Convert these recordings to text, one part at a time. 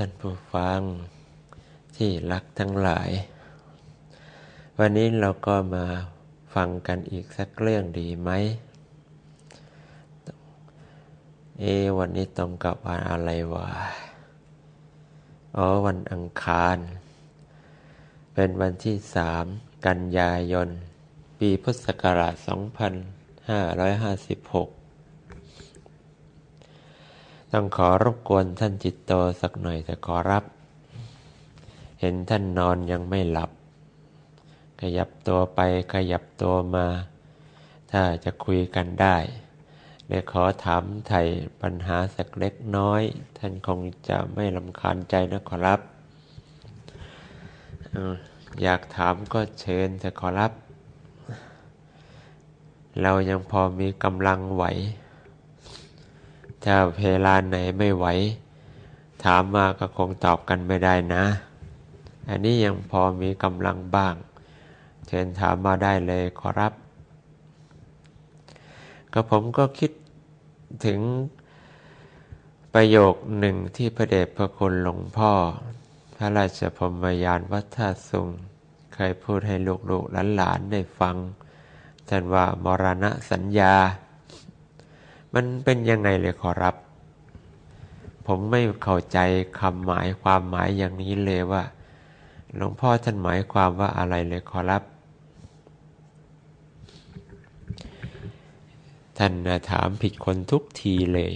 ท่านผู้ฟังที่รักทั้งหลาย วันนี้เราก็มาฟังกันอีกสักเรื่องดีไหม เอ วันนี้ตรงกับวันอะไรวะ อ๋อ วันอังคาร เป็นวันที่สามกันยายน ปีพุทธศักราช 2556 ต้องขอรบกวนท่านจิตโตสักหน่อยแต่ขอรับ เห็นท่านนอนยังไม่หลับ ขยับตัวไปขยับตัวมา ถ้าจะคุยกันได้เดี๋ยวขอถามไถ่ปัญหาสักเล็กน้อย ท่านคงจะไม่ลำคาญใจนะขอรับ อยากถามก็เชิญแต่ขอรับ เรายังพอมีกำลังไหว ถ้าเวลาไหนไม่ไหว ถามมาก็คงตอบกันไม่ได้นะ อันนี้ยังพอมีกำลังบ้าง เชิญถามมาได้เลยขอรับ ก็ผมก็คิดถึงประโยคหนึ่งที่พระเดชพระคุณหลวงพ่อ พระราชพมยานวัฒสุงเคยพูดให้ลูกๆหลานๆได้ฟังท่านว่ามรณะสัญญา มันเป็นยังไงเลยขอรับ ผมไม่เข้าใจคำหมายความหมายอย่างนี้เลยว่าหลวงพ่อท่านหมายความว่าอะไรเลยขอรับ ท่านถามผิดคนทุกทีเลย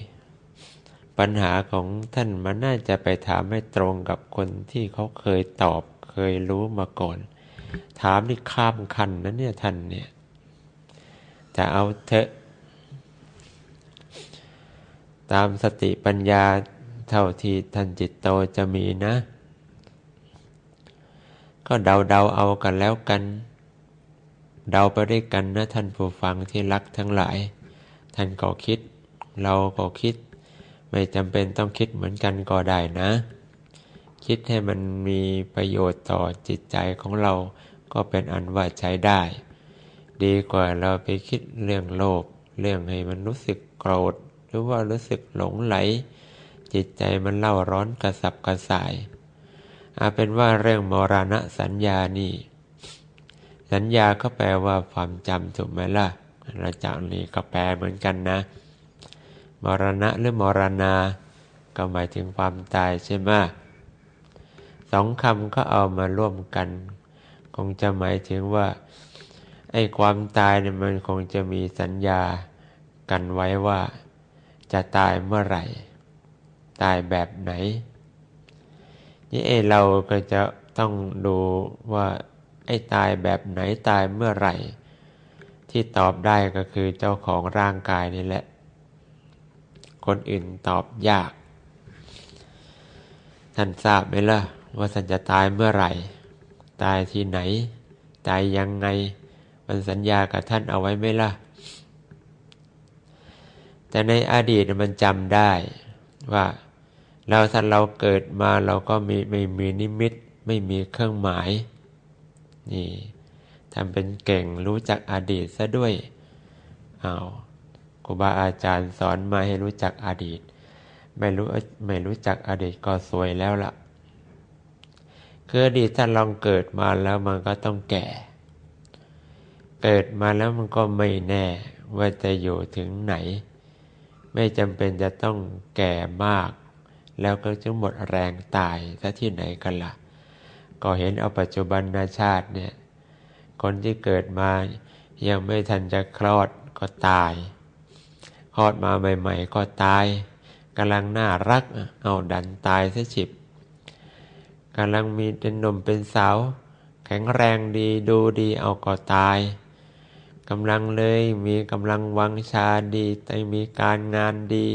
ปัญหาของท่านมันน่าจะไปถามให้ตรงกับคนที่เขาเคยตอบเคยรู้มาก่อน ถามนี่ข้ามคันนะเนี่ยท่านเนี่ยจะเอาเถอะ ตามสติปัญญาเท่าที่ท่านจิตโตจะมีนะ ก็เดาเดาเอากันแล้วกัน เดาไปด้วยกันนะท่านผู้ฟังที่รักทั้งหลาย ท่านก็คิด เราก็คิด ไม่จำเป็นต้องคิดเหมือนกันก็ได้นะ คิดให้มันมีประโยชน์ต่อจิตใจของเราก็เป็นอันว่าใช้ได้ ดีกว่าเราไปคิดเรื่องโลภเรื่องให้มันรู้สึกโกรธ หรือว่ารู้สึกหลงไหล จิตใจมันเล่าร้อนกระสับกระส่ายอาเป็นว่าเรื่องมรณะสัญญานี่ สัญญาก็แปลว่าความจำถูกไหมล่ะเราจากนี้ก็แปลเหมือนกันนะ มรณะหรือมรณา ก็หมายถึงความตายใช่ไหมสองคำก็เอามาร่วมกัน คงจะหมายถึงว่าไอ้ความตายเนี่ยมันคงจะมีสัญญากันไว้ว่า จะตายเมื่อไหร่ ตายแบบไหน นี่เอเราก็จะต้องดูว่าไอ้ตายแบบไหนตายเมื่อไหร่ ที่ตอบได้ก็คือเจ้าของร่างกายนี่แหละ คนอื่นตอบยาก ท่านทราบไหมล่ะ ว่าท่านจะตายเมื่อไหร่ ตายที่ไหน ตายยังไง มันสัญญากับท่านเอาไว้ไหมล่ะ แต่ในอดีตมันจำได้ว่าเราถ้าเราเกิดมาเราก็มีไม่มีนิมิตไม่มีเครื่องหมายนี่ทำเป็นเก่งรู้จักอดีตซะด้วยอา้าวครูบาอาจารย์สอนมาให้รู้จักอดีต ไม่รู้ไม่รู้จักอดีตก็สวยแล้วละ่ะคืออดีตถ้าลองเกิดมาแล้วมันก็ต้องแก่ เกิดมาแล้วมันก็ไม่แน่ว่าจะอยู่ถึงไหน ไม่จำเป็นจะต้องแก่มาก แล้วก็จะหมดแรงตายซะที่ไหนกันละ่ะ ก็เห็นเอาปัจจุบันนาชาติเนี่ย คนที่เกิดมายังไม่ทันจะคลอดก็ตาย คลอดมาใหม่ๆก็ตายกำลังน่ารักเอาดันตายซะฉิบกำลังมีเป็นหนุ่มเป็นสาว แข็งแรงดีดูดีเอาก็ตาย กำลังเลย มีกำลังวังชาดีแต่มีการงานดี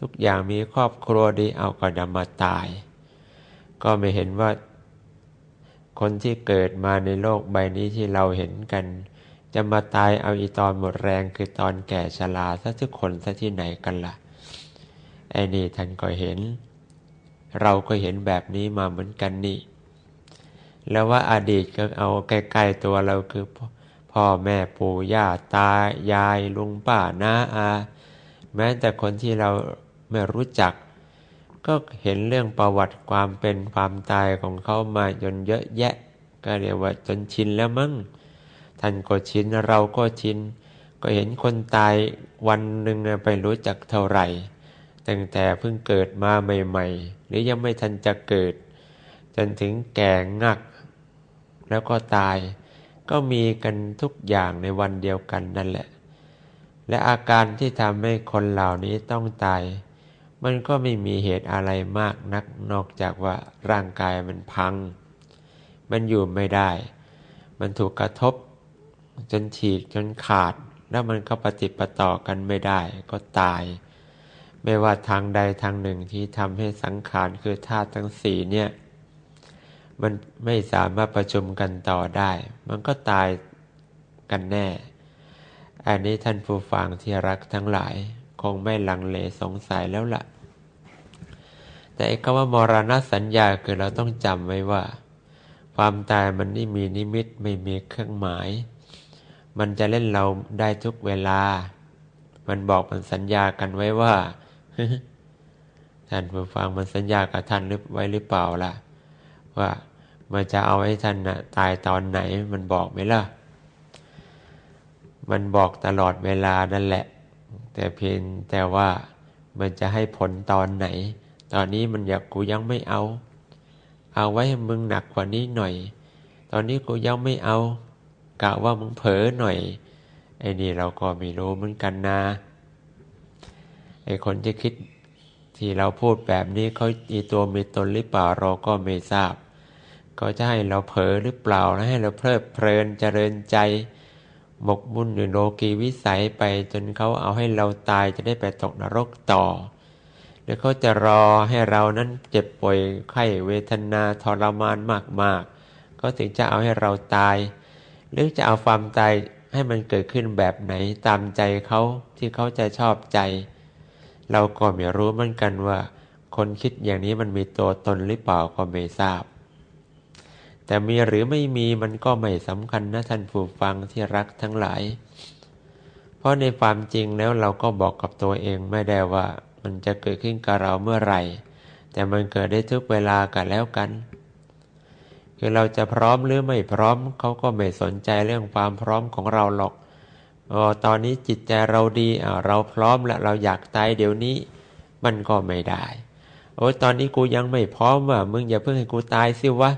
ทุกอย่างมีครอบครัวดีเอาก็ดมาตาย ก็ไม่เห็นว่า คนที่เกิดมาในโลกใบนี้ที่เราเห็นกัน จะมาตายเอาอีตอนหมดแรงคือตอนแก่ชราซะทุกคนซะที่ไหนกันละ่ะไอ้นี่ท่านก็เห็น เราก็เห็นแบบนี้มาเหมือนกันนี่ แล้วว่าอาดีตก็เอาใกล้ๆตัวเราคือ พ่อแม่ปู่ย่าตายายลุงป้าน้าอา แม้แต่คนที่เราไม่รู้จัก ก็เห็นเรื่องประวัติความเป็นความตายของเขามาจนเยอะแยะ ก็เรียกว่าจนชินแล้วมั้งท่านก็ชินเราก็ชิน ก็เห็นคนตายวันหนึ่งไปรู้จักเท่าไหร่ ตั้งแต่เพิ่งเกิดมาใหม่ ๆ หรือยังไม่ทันจะเกิด จนถึงแก่งัก แล้วก็ตาย ก็มีกันทุกอย่างในวันเดียวกันนั่นแหละ และอาการที่ทำให้คนเหล่านี้ต้องตาย มันก็ไม่มีเหตุอะไรมากนักนอกจากว่าร่างกายมันพัง มันอยู่ไม่ได้ มันถูกกระทบ จนฉีกจนขาด แล้วมันก็ปฏิปต่อกันไม่ได้ก็ตาย ไม่ว่าทางใดทางหนึ่งที่ทำให้สังขารคือธาตุทั้งสี่เนี่ย มันไม่สามารถประชุมกันต่อได้ มันก็ตายกันแน่ อันนี้ท่านผู้ฟังที่รักทั้งหลาย คงไม่ลังเลสงสัยแล้วละ่ะ แต่คำว่ามรณะสัญญาคือเราต้องจำไว้ว่า ความตายมันไม่มีนิมิตไม่มีเครื่องหมาย มันจะเล่นเราได้ทุกเวลา มันบอกมันสัญญากันไว้ว่าท่านผู้ฟังมันสัญญากับท่านไว้หรือเปล่าล่ะ ว่า มันจะเอาให้ท่านนะตายตอนไหนมันบอกไหมล่ะ มันบอกตลอดเวลานั่นแหละ แต่เพียงแต่ว่ามันจะให้ผลตอนไหน ตอนนี้มันอยากกูยังไม่เอา เอาไว้มึงหนักกว่านี้หน่อย ตอนนี้กูยังไม่เอากะว่ามึงเผลอหน่อย ไอ้นี่เราก็ไม่รู้เหมือนกันนะไอ้คนที่คิดที่เราพูดแบบนี้เขามีตัวมีตนหรือเปล่าเราก็ไม่ทราบ ก็จะให้เราเผลอหรือเปล่าแล้วให้เราเพลิดเพลินเจริญใจหมกมุ่นอยู่โลกีวิสัยไปจนเขาเอาให้เราตายจะได้ไปตกนรกต่อ หรือเขาจะรอให้เรานั้นเจ็บป่วยไข้เวทนาทรมานมากๆ ก็ถึงจะเอาให้เราตาย หรือจะเอาความตายให้มันเกิดขึ้นแบบไหนตามใจเขาที่เขาจะชอบใจ เราก็ไม่รู้เหมือนกันว่า คนคิดอย่างนี้มันมีตัวตนหรือเปล่าก็ไม่ทราบ แต่มีหรือไม่มีมันก็ไม่สำคัญนะท่านผู้ฟังที่รักทั้งหลาย เพราะในความจริงแล้วเราก็บอกกับตัวเองไม่ได้ว่า มันจะเกิดขึ้นกับเราเมื่อไหร่ แต่มันเกิดได้ทุกเวลากันแล้วกัน คือเราจะพร้อมหรือไม่พร้อมเขาก็ไม่สนใจเรื่องความพร้อมของเราหรอกออตอนนี้จิตใจเราดีอ่าเราพร้อมแล้วเราอยากตายเดี๋ยวนี้ มันก็ไม่ได้ โอ้ตอนนี้กูยังไม่พร้อมว่ะมึงอย่าเพิ่งให้กูตายสิวะ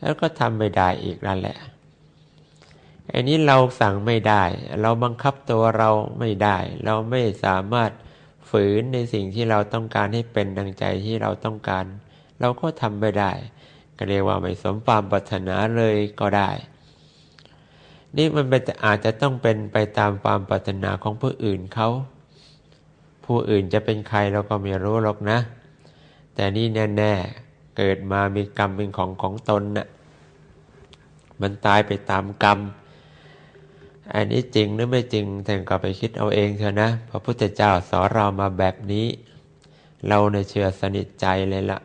แล้วก็ทำไม่ได้อีกนั่นแหละอันนี้เราสั่งไม่ได้ เราบังคับตัวเราไม่ได้ เราไม่สามารถฝืนในสิ่งที่เราต้องการให้เป็นดังใจที่เราต้องการ เราก็ทำไม่ได้ ก็เรียกว่าไม่สมความปรารถนาเลยก็ได้ นี่มันเป็นอาจจะต้องเป็นไปตามความปรารถนาของผู้อื่นเขาผู้อื่นจะเป็นใครเราก็ไม่รู้หรอกนะ แต่นี่แน่ๆ เกิดมามีกรรมเป็นของของตนน่ะมันตายไปตามกรรม อันนี้จริงหรือไม่จริงท่านก็ไปคิดเอาเองเถอะนะพระพุทธเจ้าสอนเรามาแบบนี้ เราในเชื่อสนิทใจเลยละ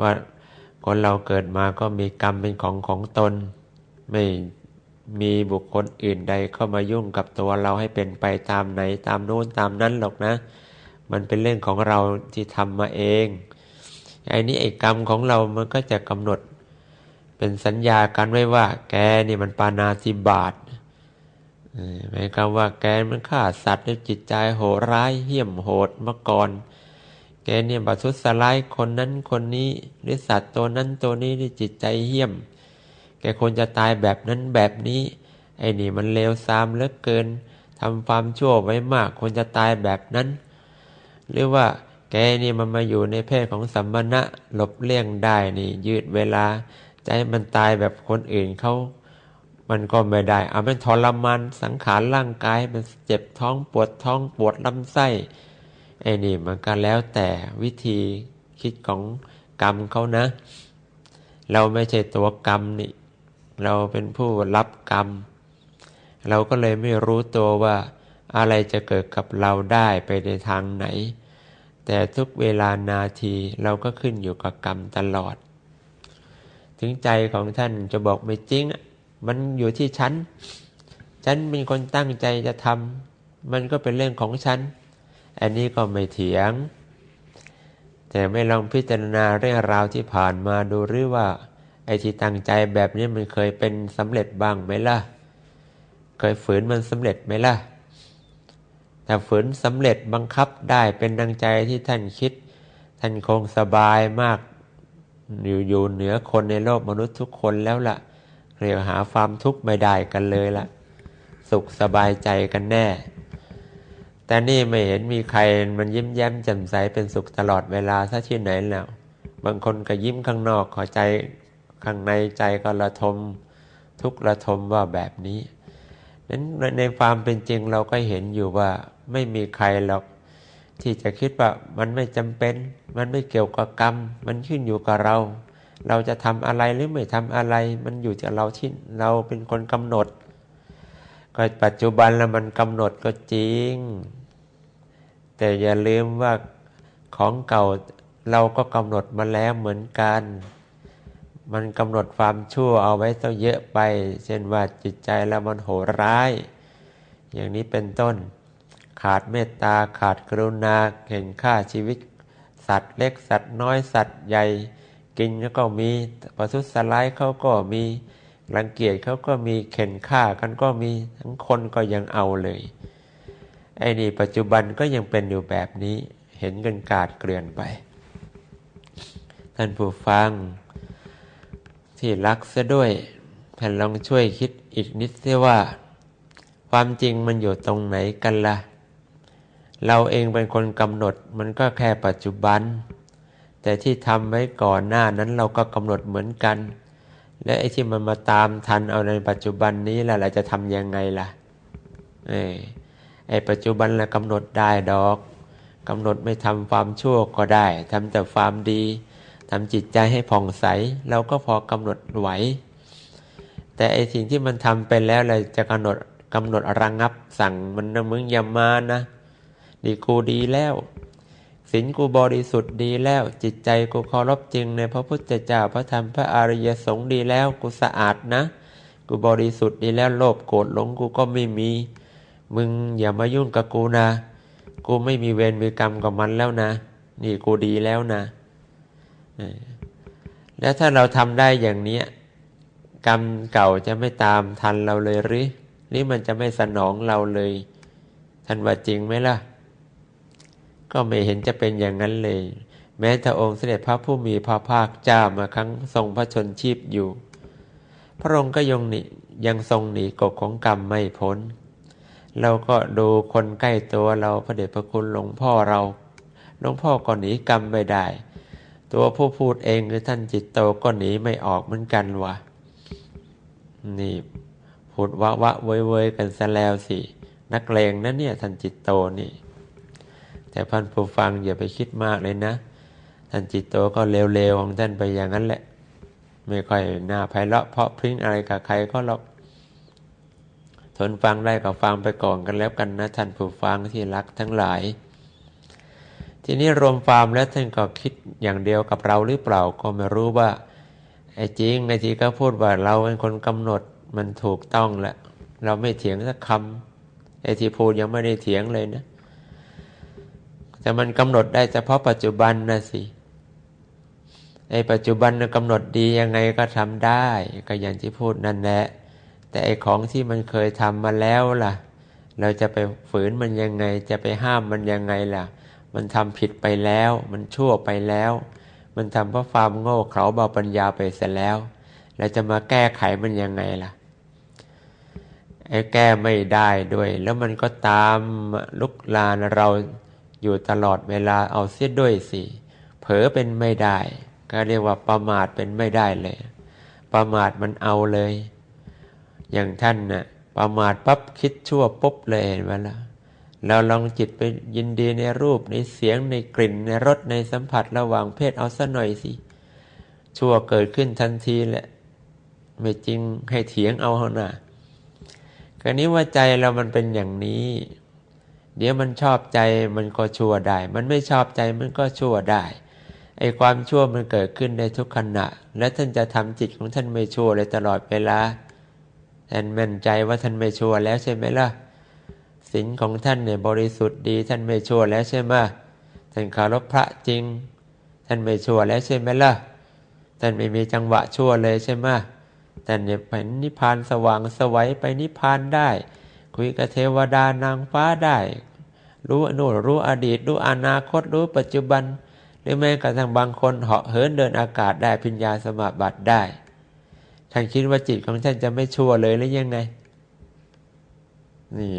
ว่าคนเราเกิดมาก็มีกรรมเป็นของของตน ไม่มีบุคคลอื่นใดเข้ามายุ่งกับตัวเราให้เป็นไปตามไหนตามโน้นตามนั้นหรอกนะ มันเป็นเรื่องของเราที่ทำมาเอง ไอ้นี้ไอ้กรรมของเรามันก็จะกำหนด เป็นสัญญากันไว้ว่า แกนี่มันปานาติบาตหมายความว่าแกมันฆ่าสัตว์ด้วยจิตใจโหดร้ายเหี้ยมโหดมาก่อน แกเนี่ยบาทุสลายคนนั้นคนนี้หรือสัตว์ตัวนั้นตัวนี้ด้วยจิตใจเหี้ยม แกควรจะตายแบบนั้นแบบนี้ ไอ้นี่มันเลวทรามเหลือเกินทำความชั่วไว้มากควรจะตายแบบนั้น หรือว่า นี่มันมาอยู่ในเพศของสัมมณะหลบเลี่ยงได้นี่ ยืดเวลาจะให้มันตายแบบคนอื่นเขามันก็ไม่ได้ เอาเป็นทรมานสังขารร่างกายมันเจ็บท้องปวดท้องปวดลำไส้ไอ้นี่มันก็แล้วแต่วิธีคิดของกรรมเขานะ เราไม่ใช่ตัวกรรมนี่ เราเป็นผู้รับกรรม เราก็เลยไม่รู้ตัวว่าอะไรจะเกิดกับเราได้ไปในทางไหน แต่ทุกเวลานาทีเราก็ขึ้นอยู่กับกรรมตลอด ถึงใจของท่านจะบอกไม่จริง มันอยู่ที่ฉัน ฉันเป็นคนตั้งใจจะทำมันก็เป็นเรื่องของฉัน อันนี้ก็ไม่เถียง แต่ไม่ลองพิจารณาเรื่องราวที่ผ่านมาดูหรือว่าไอ้ที่ตั้งใจแบบนี้มันเคยเป็นสำเร็จบ้างไหมล่ะ เคยฝืนมันสำเร็จไหมล่ะ ถ้าฝืนสำเร็จบังคับได้เป็นดังใจที่ท่านคิด ท่านคงสบายมากอยู่อยู่เหนือคนในโลกมนุษย์ทุกคนแล้วละ่ะเรียกหาความทุกข์ไม่ได้กันเลยละ่ะ สุขสบายใจกันแน่ แต่นี่ไม่เห็นมีใครมันยิ้มแย้มแจ่มใสเป็นสุขตลอดเวลาซะที่ไหนแล้ว บางคนก็ยิ้มข้างนอกขอใจข้างในใจก็ระทม ทุกระทมว่าแบบนี้นั้นในความเป็นจริงเราก็เห็นอยู่ว่า ไม่มีใครหรอก ที่จะคิดว่ามันไม่จำเป็น มันไม่เกี่ยวกับกรรม มันขึ้นอยู่กับเรา เราจะทำอะไรหรือไม่ทำอะไร มันอยู่ที่เราที่เราเป็นคนกำหนด ก็ปัจจุบันแล้วมันกำหนดก็จริง แต่อย่าลืมว่าของเก่าเราก็กำหนดมาแล้วเหมือนกัน มันกำหนดความชั่วเอาไว้ซะเยอะไป เช่นว่าจิตใจเรามันโหดร้าย อย่างนี้เป็นต้น ขาดเมตตาขาดกรุณาเห็นค่าชีวิต สัตว์เล็กสัตว์น้อยสัตว์ใหญ่ กินแล้วก็มีปศุสัตว์ร้ายเขาก็มีรังเกียจเขาก็มีเข็นฆ่ากันก็มีทั้งคนก็ยังเอาเลยไอ้นี่ปัจจุบันก็ยังเป็นอยู่แบบนี้เห็นกันกาดเกลื่อนไป ท่านผู้ฟัง ที่รักซะด้วยแผ่นลองช่วยคิดอีกนิดเสียว่า ความจริงมันอยู่ตรงไหนกันละ่ะ เราเองเป็นคนกำหนดมันก็แค่ปัจจุบัน แต่ที่ทำไว้ก่อนหน้านั้นเราก็กำหนดเหมือนกัน และไอ้ที่มันมาตามทันเอาในปัจจุบันนี้ล่ะเราจะทำยังไงล่ะไอ้ไอ้ปัจจุบันเรากำหนดได้ดอกกำหนดไม่ทำความชั่วก็ได้ทำแต่ความดีทำจิตใจให้ผ่องใสเราก็พอกำหนดไหว แต่ไอ้สิ่งที่มันทำไปแล้วเราจะกำหนดกำหนดระงงับสั่งมันนะมึงอย่ามานะ นี่กูดีแล้วศีลกูบริสุทธิ์ดีแล้ว จิตใจกูเคารพจริงในพระพุทธเจ้าพระธรรมพระอริยสงฆ์ดีแล้วกูสะอาดนะ กูบริสุทธิ์ดีแล้วโลภโกรธหลงกูก็ไม่มี มึงอย่ามายุ่งกับกูนะ กูไม่มีเวรมีกรรมกับมันแล้วนะ นี่กูดีแล้วนะ แล้วถ้าเราทำได้อย่างนี้กรรมเก่าจะไม่ตามทันเราเลยหรือนี่มันจะไม่สนองเราเลย ท่านว่าจริงไหมล่ะ ก็ไม่เห็นจะเป็นอย่างนั้นเลย แม้แต่องค์เสด็จพระผู้มีพระภาคเจ้ามาครั้งทรงพระชนชีพอยู่ พระองค์ก็ยังหนียังทรงหนีกฎของกรรมไม่พ้น เราก็ดูคนใกล้ตัวเราพระเดชพระคุณหลวงพ่อเราหลวงพ่อก็หนีกรรมไม่ได้ ตัวผู้พูดเองคือท่านจิตโตก็หนีไม่ออกเหมือนกันวะนี่พูดวะวะเว้ยเว้ยกันซะแล้วสินักเลงนะเนี่ยท่านจิตโตนี่ แต่พันผู้ฟังอย่าไปคิดมากเลยนะ ท่านจิตโตก็เร็วๆของท่านไปอย่างนั้นแหละ ไม่ค่อยน่าไพเราะเพราะพริ้งอะไรกับใครก็หรอกทนฟังได้ก็ฟังไปก่อนกันแล้วกันนะท่านผู้ฟังที่รักทั้งหลาย ทีนี้รวมความแล้วท่านก็คิดอย่างเดียวกับเราหรือเปล่าก็ไม่รู้ว่าไอ้จริงไอ้ที่ก็พูดว่าเราเป็นคนกำหนดมันถูกต้องแล้วเราไม่เถียงสักคำไอ้ที่พูดยังไม่ได้เถียงเลยนะ แต่มันกำหนดได้เฉพาะปัจจุบันนะสิไอ้ปัจจุบันกำหนดดียังไงก็ทำได้ ก็อย่างที่พูดนั่นแหละ แต่ไอ้ของที่มันเคยทำมาแล้วล่ะ เราจะไปฝืนมันยังไง จะไปห้ามมันยังไงล่ะ มันทำผิดไปแล้ว มันชั่วไปแล้ว มันทำเพราะความโง่เขลาเบาปัญญาไปเสร็จแล้ว เราจะมาแก้ไขมันยังไงล่ะไอ้แก้ไม่ได้ด้วย แล้วมันก็ตามลุกลานเรา อยู่ตลอดเวลาเอาเสียด้วยสิเผลอเป็นไม่ได้ ก็เรียกว่าประมาทเป็นไม่ได้เลย ประมาทมันเอาเลย อย่างท่านนะ่ะประมาทปั๊บคิดชั่วปุ๊บเลยเห็นไหมล่ะเราลองจิตไปยินดีในรูปในเสียงในกลิ่นในรสในสัมผัสระหว่างเพศเอาซะหน่อยสิชั่วเกิดขึ้นทันทีแหละ ไม่จริงให้เถียงเอาเท่าน่ะคราวนี้ว่าใจเรามันเป็นอย่างนี้ เดี๋ยวมันชอบใจมันก็ชั่วได้ มันไม่ชอบใจมันก็ชั่วได้ ไอ้ความชั่วมันเกิดขึ้นในทุกขณะ และท่านจะทำจิตของท่านไม่ชั่วเลยตลอดเวลาท่านมั่นใจว่าท่านไม่ชั่วแล้วใช่ไหมล่ะศีลของท่านเนี่ยบริสุทธิ์ดี ท่านไม่ชั่วแล้วใช่ไหมท่านคารพพระจริง ท่านไม่ชั่วแล้วใช่ไหมล่ะท่านไม่มีจังหวะชั่วเลยใช่ไหมท่านเนี่ยไปนิพพานสว่างสวัยไปนิพพานได้ คุยกับเทวดานางฟ้าได้ รู้อนุรู้อดีต รู้อนาคตรู้ปัจจุบัน หรือแม้กระทั่งบางคนเหาะเหินเดินอากาศได้พิญญาสมาบัติได้ท่านคิดว่าจิตของท่านจะไม่ชั่วเลยหรือยังไง นี่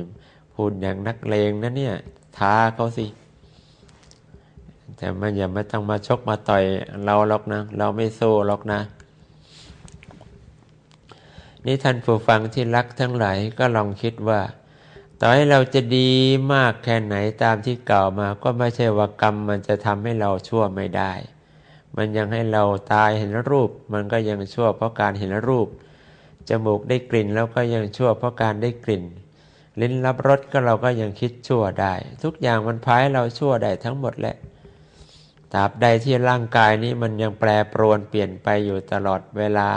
พูดอย่างนักเลงนะเนี่ยท้าเขาสิแต่มันอย่าไม่ต้องมาชกมาต่อยเราหรอกนะ เราไม่สู้หรอกนะ นี่ท่านผู้ฟังที่รักทั้งหลายก็ลองคิดว่า ต่อให้เราจะดีมากแค่ไหนตามที่กล่าวมาก็ไม่ใช่ว่ากรรมมันจะทำให้เราชั่วไม่ได้ มันยังให้เราตายเห็นรูป มันก็ยังชั่วเพราะการเห็นรูปจมูกได้กลิ่นแล้วก็ยังชั่วเพราะการได้กลิ่น ลิ้นรับรสก็เราก็ยังคิดชั่วได้ ทุกอย่างมันพายเราชั่วได้ทั้งหมดแหละตราบใดที่ร่างกายนี้มันยังแปรปรวนเปลี่ยนไปอยู่ตลอดเวลา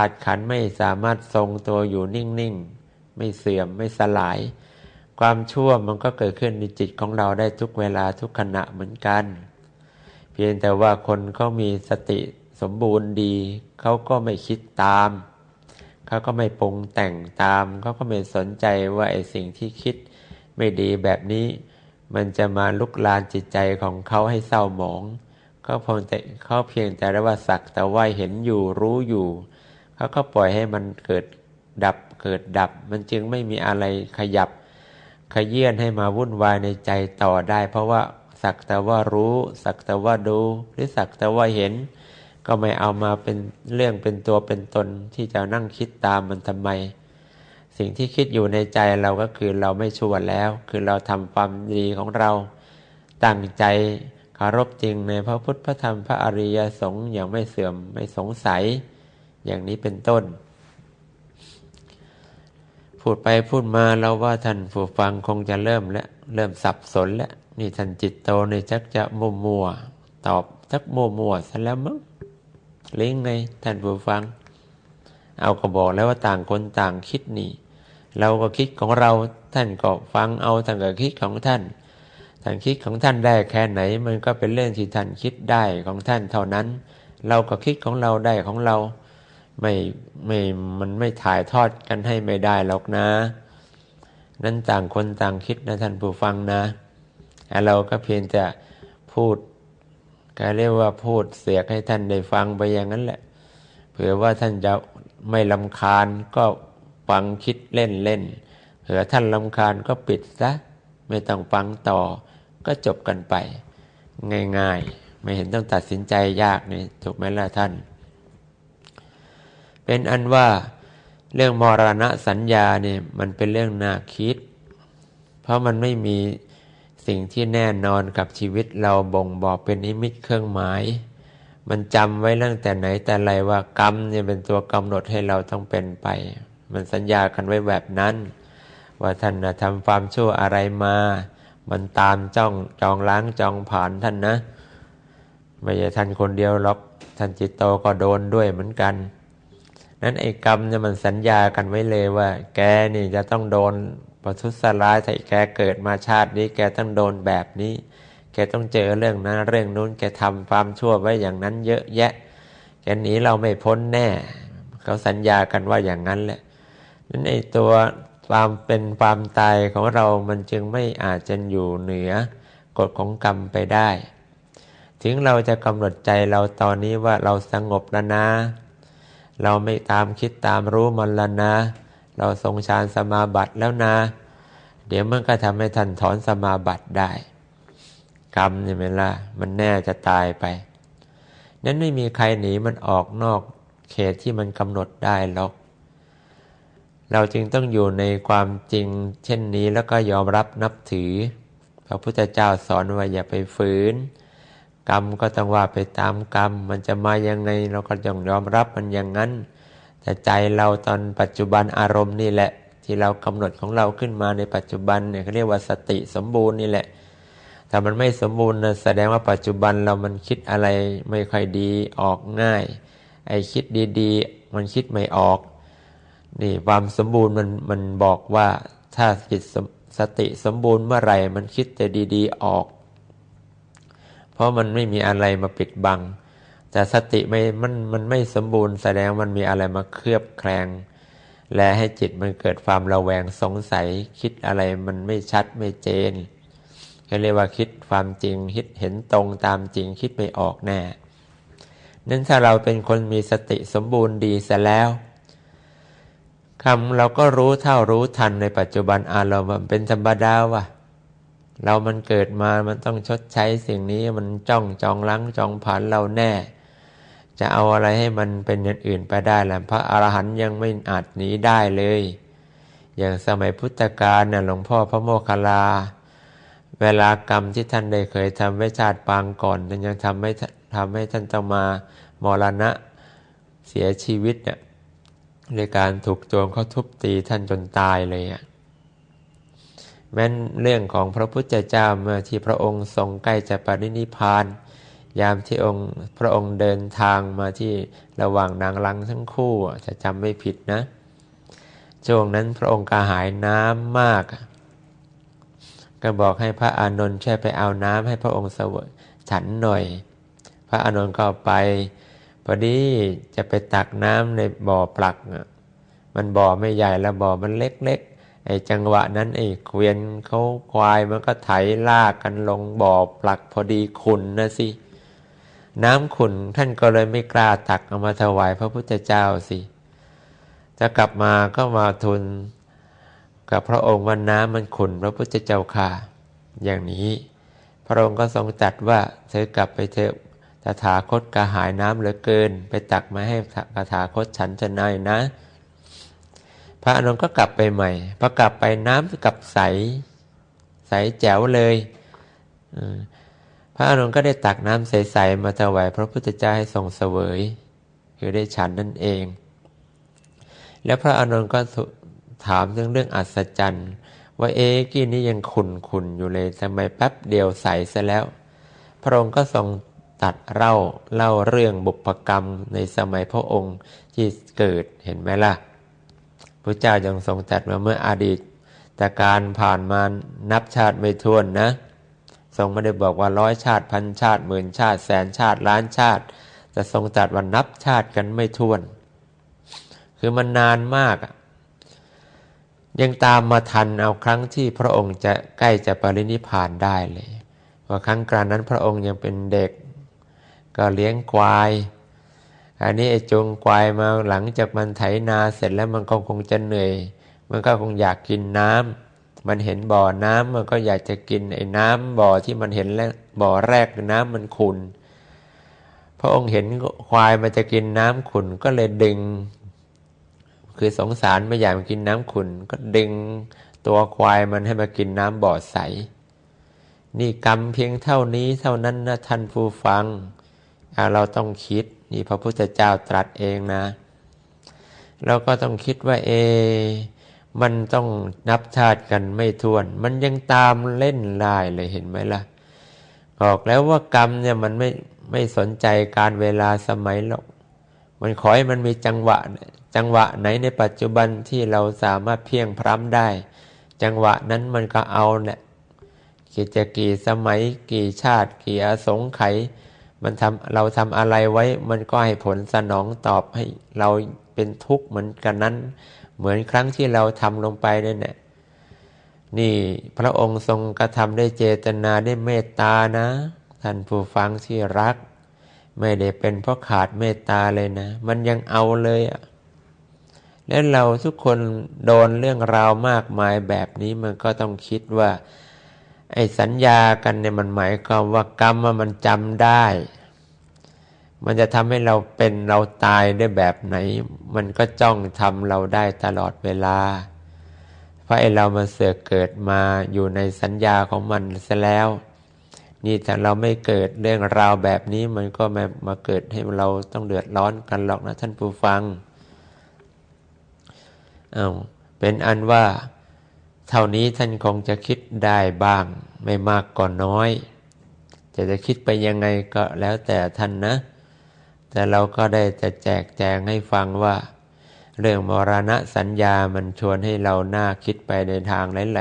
าตุขันไม่สามารถทรงตัวอยู่นิ่งๆ ไม่เสื่อมไม่สลาย ความชั่วมันก็เกิดขึ้นในจิตของเราได้ทุกเวลาทุกขณะเหมือนกัน เพียงแต่ว่าคนเขามีสติสมบูรณ์ดี เขาก็ไม่คิดตาม เขาก็ไม่ปรุงแต่งตาม เขาก็ไม่สนใจว่าไอ้สิ่งที่คิดไม่ดีแบบนี้ มันจะมาลุกลานจิตใจของเขาให้เศร้าหมองเขาเพียงแต่เขาเพียงแต่ว่าสักแต่ว่าเห็นอยู่รู้อยู่ เขาก็ปล่อยให้มันเกิดดับเกิดดับ มันจึงไม่มีอะไรขยับ ขยื่นให้มาวุ่นวายในใจต่อได้ เพราะว่าสักแต่ว่ารู้สักแต่ว่าดูหรือสักแต่ว่าเห็น ก็ไม่เอามาเป็นเรื่องเป็นตัวเป็นตนที่จะนั่งคิดตามมันทำไม สิ่งที่คิดอยู่ในใจเราก็คือเราไม่ชั่วแล้ว คือเราทำความดีของเรา ตั้งใจคารพจริงในพระพุทธพระธรรมพระอริยสงฆ์อย่างไม่เสื่อมไม่สงสัย อย่างนี้เป็นต้น พูดไปพูดมาเราว่าท่านผู้ฟังคงจะเริ่มแล้วเริ่มสับสนแล้วนี่ท่านจิตโตในชักจะมัวมัวตอบชักมัวมัวซะแล้วมั้งลิงไงท่านผู้ฟัง เอาก็บอกแล้วว่าต่างคนต่างคิดนี่ เราก็คิดของเราท่านก็ฟังเอาท่านก็คิดของท่านท่านคิดของท่านได้แค่ไหน มันก็เป็นเรื่องที่ท่านคิดได้ของท่านเท่านั้น เราก็คิดของเราได้ของเรา ไม่ไม่มันไม่ถ่ายทอดกันให้ไม่ได้หรอกนะ นั้นต่างคนต่างคิดนะท่านผู้ฟังนะ เราก็เพียงจะพูดก็เรียกว่าพูดเสียกให้ท่านได้ฟังไปอย่างนั้นแหละ เผื่อว่าท่านจะไม่ลำคาญก็ฟังคิดเล่นเล่นเผื่อท่านลำคาญก็ปิดซะไม่ต้องฟังต่อ ก็จบกันไป ง่าย ๆ ไม่เห็นต้องตัดสินใจยากนี่ถูกไหมล่ะท่าน เป็นอันว่าเรื่องมรณะสัญญาเนี่ยมันเป็นเรื่องน่าคิด เพราะมันไม่มีสิ่งที่แน่นอนกับชีวิตเราบ่งบอกเป็นนิมิตเครื่องหมาย มันจำไว้ตั้งแต่ไหนแต่ไรว่ากรรมเนี่ยเป็นตัวกำหนดให้เราต้องเป็นไป มันสัญญากันไว้แบบนั้น ว่าท่านทำความชั่วอะไรมา มันตามจ้องจองล้างจองผ่านท่านนะ ไม่ใช่ท่านคนเดียวหรอกท่านจิตโตก็โดนด้วยเหมือนกัน นั้นไอ้กรรมเนี่ยมันสัญญากันไว้เลยว่า แกนี่จะต้องโดนประทุษร้ายถ้าแกเกิดมาชาตินี้ แกต้องโดนแบบนี้ แกต้องเจอเรื่องนั้นเรื่องนู้น แกทำความชั่วไว้อย่างนั้นเยอะแยะ แกหนีเราไม่พ้นแน่เขาสัญญากันว่าอย่างนั้นแหละนั้นไอ้ตัวความเป็นความตายของเรามันจึงไม่อาจจะอยู่เหนือกฎของกรรมไปได้ ถึงเราจะกำหนดใจเราตอนนี้ว่าเราสงบแล้วนะ เราไม่ตามคิดตามรู้มันแล้วนะ เราทรงฌานสมาบัติแล้วนะ เดี๋ยวมันก็ทำให้ท่านถอนสมาบัติได้ กรรมนี่ไหมล่ะมันแน่จะตายไปนั้นไม่มีใครหนีมันออกนอกเขตที่มันกำหนดได้หรอก เราจึงต้องอยู่ในความจริง เช่นนี้แล้วก็ยอมรับนับถือ พระพุทธเจ้าสอนว่าอย่าไปฝืน กรรมก็ต้องว่าไปตามกรรม มันจะมายังไงเราก็ต้องยอมรับมันอย่างนั้น แต่ใจเราตอนปัจจุบันอารมณ์นี่แหละ ที่เรากำหนดของเราขึ้นมาในปัจจุบันเนี่ยเขาเรียกว่าสติสมบูรณ์นี่แหละถ้ามันไม่สมบูรณ์นะแสดงว่าปัจจุบันเรามันคิดอะไรไม่ค่อยดีออกง่าย ไอ้คิดดีๆ มันคิดไม่ออกนี่ความสมบูรณ์มันมันบอกว่าถ้าจิตสติสมบูรณ์เมื่อไหร่ มันคิดจะดี ๆ ออก เพราะมันไม่มีอะไรมาปิดบัง แต่สติไม่มันมันไม่สมบูรณ์แสดงมันมีอะไรมาเคลือบแคลง และให้จิตมันเกิดความระแวงสงสัยคิดอะไรมันไม่ชัดไม่เจนเขาเรียกว่าคิดความจริงคิดเห็นตรงตามจริงคิดไม่ออกแน่นั้นถ้าเราเป็นคนมีสติสมบูรณ์ดีเสียแล้วคำเราก็รู้เท่ารู้ทันในปัจจุบันอารมณ์เป็นธรรมดาว่ะ เรามันเกิดมามันต้องชดใช้สิ่งนี้มันจ้องจองลังจองผ่านเราแน่ จะเอาอะไรให้มันเป็นอย่างอื่นไปได้ล่ะพระอรหันต์ยังไม่อาจหนีได้เลย อย่างสมัยพุทธกาลน่ะหลวงพ่อพระโมคคัลลา เวลากรรมที่ท่านได้เคยทำไว้ชาติปางก่อนท่านยังทำให้ทำให้ท่านต้องมามรณะเสียชีวิตเนี่ยในการถูกโจรเขาทุบตีท่านจนตายเลยอะ แม้นเรื่องของพระพุทธเจ้าเมื่อที่พระองค์ทรงใกล้จะปรินิพาน ยามที่องค์พระองค์เดินทางมาที่ระหว่างนางลังทั้งคู่จะจำไม่ผิดนะช่วงนั้นพระองค์กระหายน้ำมาก ก็บอกให้พระอานนท์ช่วยไปเอาน้ำให้พระองค์เสวยฉันหน่อย พระอานนท์ก็ไปพอดีจะไปตักน้ำในบ่อปลักมันบ่อไม่ใหญ่แล้วบ่อมันเล็กๆ ไอ้จังหวะนั้นไอ้เกวียนเขาควายมันก็ไถลากกันลงบ่อปลักพอดีขุนนะสิ น้ำขุนท่านก็เลยไม่กล้าตักเอามาถวายพระพุทธเจ้าสิ จะกลับมาก็มาทุนกับพระองค์ว่าน้ำมันขุนพระพุทธเจ้าค่ะ อย่างนี้ พระองค์ก็ทรงจัดว่าเธอกลับไปเถอะตถาคตกระหายน้ำเหลือเกิน ไปตักมาให้ตถาคตฉันจะนายนะ พระอนุนก็กลับไปใหม่ พอกลับไปน้ำกับใส ใสแจ๋วเลยพระอนุนก็ได้ตักน้ำใสๆมาถวายพระพุทธเจ้าให้ทรงเสวย คือได้ฉันนั่นเอง แล้วพระอนุนก็ถามเรื่องเรื่องอัศจรรย์ ว่าเอ๊กี้นี้ยังขุนขุนอยู่เลยทำไมแป๊บเดียวใสซะแล้ว พระองค์ก็ทรงตัดเล่าเล่าเรื่องบุพกรรมในสมัยพระองค์ที่เกิดเห็นไหมล่ะ พระเจ้ายังทรงตัดมาเมื่ออดีต แต่การผ่านมานับชาติไม่ท้วนนะ ทรงไม่ได้บอกว่าร้อยชาติพันชาติหมื่นชาติแสนชาติล้านชาติ แต่ทรงตัดว่านับชาติกันไม่ท้วน คือมันนานมากยังตามมาทันเอาครั้งที่พระองค์จะใกล้จะปรินิพานได้เลยว่าครั้งกลางนั้นพระองค์ยังเป็นเด็ก ก็เลี้ยงควาย อันนี้ไอ้จงควายมาหลังจากมันไถนาเสร็จแล้วมันก็คงจะเหนื่อย มันก็คงอยากกินน้ำมันเห็นบ่อน้ำมันก็อยากจะกินไอ้น้ำบ่อที่มันเห็นแล้วบ่อแรกน้ำมันขุนพระองค์เห็นควายมันจะกินน้ำขุนก็เลยดึง คือสงสารไม่อยากกินน้ำขุนก็ดึงตัวควายมันให้มากินน้ำบ่อใส นี่กรรมเพียงเท่านี้เท่านั้นนะท่านผู้ฟังเราต้องคิด นี่พระพุทธเจ้าตรัสเองนะ เราก็ต้องคิดว่าเอ มันต้องนับชาติกันไม่ทวน มันยังตามเล่นลายเลยเห็นไหมล่ะบอกแล้วว่ากรรมเนี่ยมันไม่ไม่สนใจการเวลาสมัยหรอก มันขอให้มันมีจังหวะ จังหวะไหนในปัจจุบันที่เราสามารถเพียงพร้ำได้ จังหวะนั้นมันก็เอาเนี่ยกี่จะกี่สมัยกี่ชาติ กี่อสงไขย มันทำเราทำอะไรไว้ มันก็ให้ผลสนองตอบให้เราเป็นทุกข์เหมือนกันนั้น เหมือนครั้งที่เราทำลงไปนั่นแหละนี่พระองค์ทรงกระทำได้เจตนาได้เมตตานะ ท่านผู้ฟังที่รัก ไม่ได้เป็นเพราะขาดเมตตาเลยนะ มันยังเอาเลยอะแล้วเราทุกคนโดนเรื่องราวมากมายแบบนี้มันก็ต้องคิดว่า ไอ้สัญญากันเนี่ยมันหมายความว่ากรรมมันจำได้ มันจะทำให้เราเป็นเราตายได้แบบไหน มันก็จ้องทำเราได้ตลอดเวลา เพราะไอ้เรามาเสือกเกิดมาอยู่ในสัญญาของมันซะแล้ว นี่ถ้าเราไม่เกิดเรื่องราวแบบนี้มันก็มามาเกิดให้เราต้องเดือดร้อนกันหรอกนะท่านผู้ฟังอา้าวเป็นอันว่า เท่านี้ท่านคงจะคิดได้บ้าง ไม่มากก็น้อย จะจะคิดไปยังไงก็แล้วแต่ท่านนะ แต่เราก็ได้จะแจกแจงให้ฟังว่า เรื่องมรณะสัญญามันชวนให้เราหน้าคิดไปในทางหล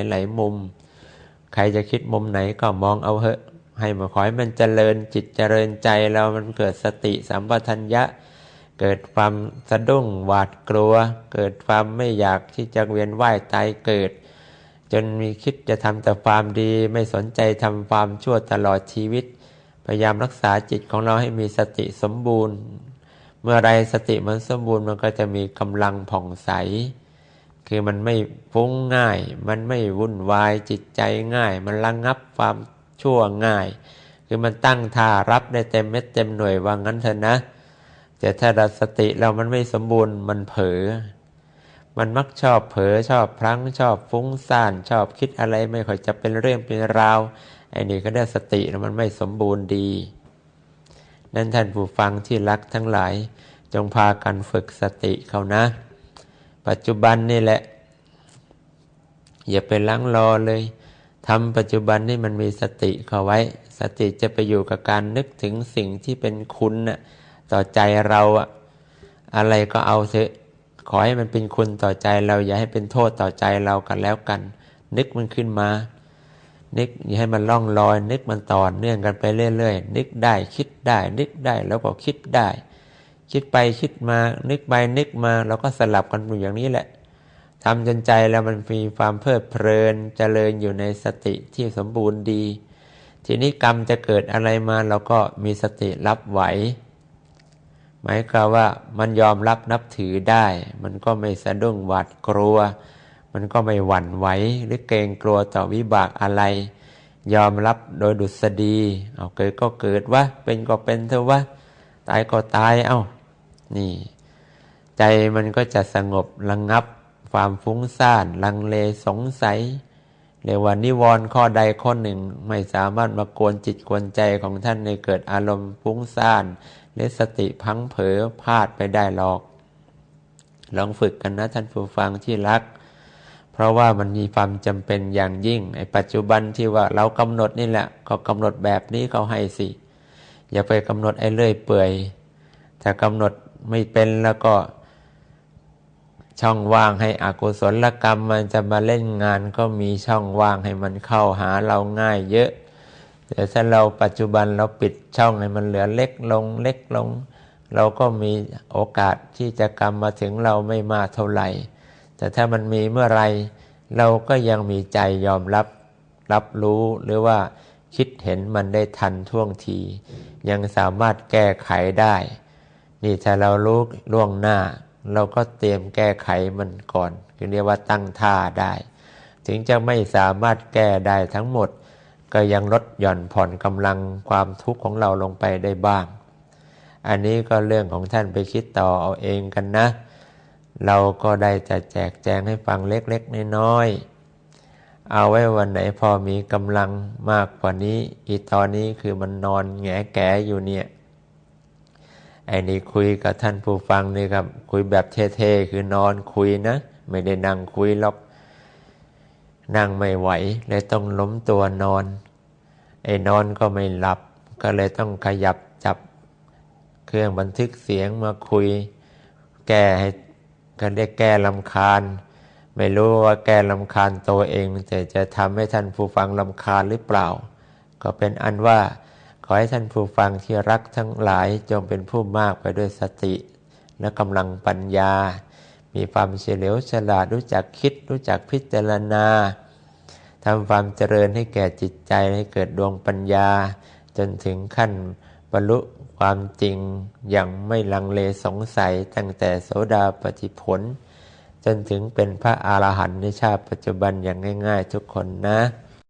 ายๆหลายๆมุม ใครจะคิดมุมไหนก็มองเอาเหอะให้มาขอให้มันเจริญจิตเจริญใจเรามันเกิดสติสัมปทัญญะ เกิดความสะดุ้งหวาดกลัว เกิดความไม่อยากที่จะเวียนว่ายตายเกิด จนมีคิดจะทำแต่ความดีไม่สนใจทำความชั่วตลอดชีวิต พยายามรักษาจิตของเราให้มีสติสมบูรณ์ เมื่อไรสติมันสมบูรณ์มันก็จะมีกำลังผ่องใส คือมันไม่ฟุ้งง่าย มันไม่วุ่นวายจิตใจง่าย มันระงงับความชั่วง่าย คือมันตั้งท่ารับได้เต็มเม็ดเต็มหน่วยว่างั้นเถอะนะ แต่ถ้าสติเรามันไม่สมบูรณ์มันเผลอมันมักชอบเผลอชอบพลั้งชอบฟุ้งซ่านชอบคิดอะไรไม่ค่อยจะเป็นเรื่องเป็นราวไอ้นี่ก็ได้สติแล้วมันไม่สมบูรณ์ดี นั่นท่านผู้ฟังที่รักทั้งหลาย จงพากันฝึกสติเขานะ ปัจจุบันนี่แหละ อย่าไปล้างรอเลยทำปัจจุบันนี่มันมีสติเข้าไว้ สติจะไปอยู่กับการนึกถึงสิ่งที่เป็นคุณน่ะ ต่อใจเราอะอะไรก็เอาเถอะขอให้มันเป็นคุณต่อใจเราอย่าให้เป็นโทษต่อใจเรากันแล้วกัน นึกมันขึ้นมา นึกอย่าให้มันล่องลอย นึกมันต่อเนื่องกันไปเรื่อยๆนึกได้คิดได้ นึกได้แล้วก็คิดได้ คิดไปคิดมา นึกไปนึกมาเราก็สลับกันอยู่อย่างนี้แหละทำจนใจแล้วมันมีความเพลิดเพลินเจริญอยู่ในสติที่สมบูรณ์ดี ทีนี้กรรมจะเกิดอะไรมาเราก็มีสติรับไหว หมายความว่ามันยอมรับนับถือได้ มันก็ไม่สะดุ้งหวาดกลัว มันก็ไม่หวั่นไหวหรือเกรงกลัวต่อวิบากอะไร ยอมรับโดยดุษฎีเอาเกิดก็เกิดวะเป็นก็เป็นเถอะวะตายก็ตายเอา้านี่ ใจมันก็จะสงบระงงับความฟุ้งซ่านลังเลสงสัยเรียกว่านิวรณ์ข้อใดข้อหนึ่งไม่สามารถมากวนจิตกวนใจของท่านในเกิดอารมณ์ฟุ้งซ่าน หรือสติพังเผลอพลาดไปได้หรอก ลองฝึกกันนะท่านผู้ฟังที่รัก เพราะว่ามันมีความจำเป็นอย่างยิ่งในปัจจุบันที่ว่าเรากำหนดนี่แหละก็กำหนดแบบนี้เขาให้สิ อย่าไปกำหนดไอ้เลื่อยเปื่อยถ้ากำหนดไม่เป็นแล้วก็ ช่องว่างให้อกุศลกรรมมันจะมาเล่นงานก็มีช่องว่างให้มันเข้าหาเราง่ายเยอะ แต่ถ้าเราปัจจุบันเราปิดช่องให้มันเหลือเล็กลงเล็กลง เราก็มีโอกาสที่จะกรรมมาถึงเราไม่มากเท่าไหร่ แต่ถ้ามันมีเมื่อไรเราก็ยังมีใจยอมรับรับรู้หรือว่าคิดเห็นมันได้ทันท่วงที ยังสามารถแก้ไขได้ นี่ถ้าเรารู้ล่วงหน้า เราก็เตรียมแก้ไขมันก่อน คือเรียกว่าตั้งท่าได้ ถึงจะไม่สามารถแก้ได้ทั้งหมด ก็ยังลดหย่อนผ่อนกำลังความทุกข์ของเราลงไปได้บ้าง อันนี้ก็เรื่องของท่านไปคิดต่อเอาเองกันนะ เราก็ได้จะแจกแจงให้ฟังเล็กๆน้อยๆเอาไว้วันไหนพอมีกำลังมากกว่านี้ อีตอนนี้คือมันนอนแงแกอยู่เนี่ยไอ้นี่คุยกับท่านผู้ฟังนี่ครับ คุยแบบเท่ๆคือนอนคุยนะ ไม่ได้นั่งคุยหรอก นั่งไม่ไหวเลยต้องล้มตัวนอน ไอ้นอนก็ไม่หลับ ก็เลยต้องขยับจับเครื่องบันทึกเสียงมาคุย แก้ให้ก็ได้แก้ลำคาญ ไม่รู้ว่าแก้ลำคาญตัวเอง แต่จะทำให้ท่านผู้ฟังลำคาญหรือเปล่า ก็เป็นอันว่าขอให้ท่านผู้ฟังที่รักทั้งหลายจงเป็นผู้มากไปด้วยสติ และกำลังปัญญา มีความเฉลียวฉลาดรู้จักคิด รู้จักพิจารณาทำความเจริญให้แก่จิตใจให้เกิดดวงปัญญา จนถึงขั้นบรรลุความจริงอย่างไม่ลังเลสงสัยตั้งแต่โสดาปฏิผล จนถึงเป็นพระอาหารหันต์ในชาติปัจจุบันอย่างง่าย ๆ ทุกคนนะ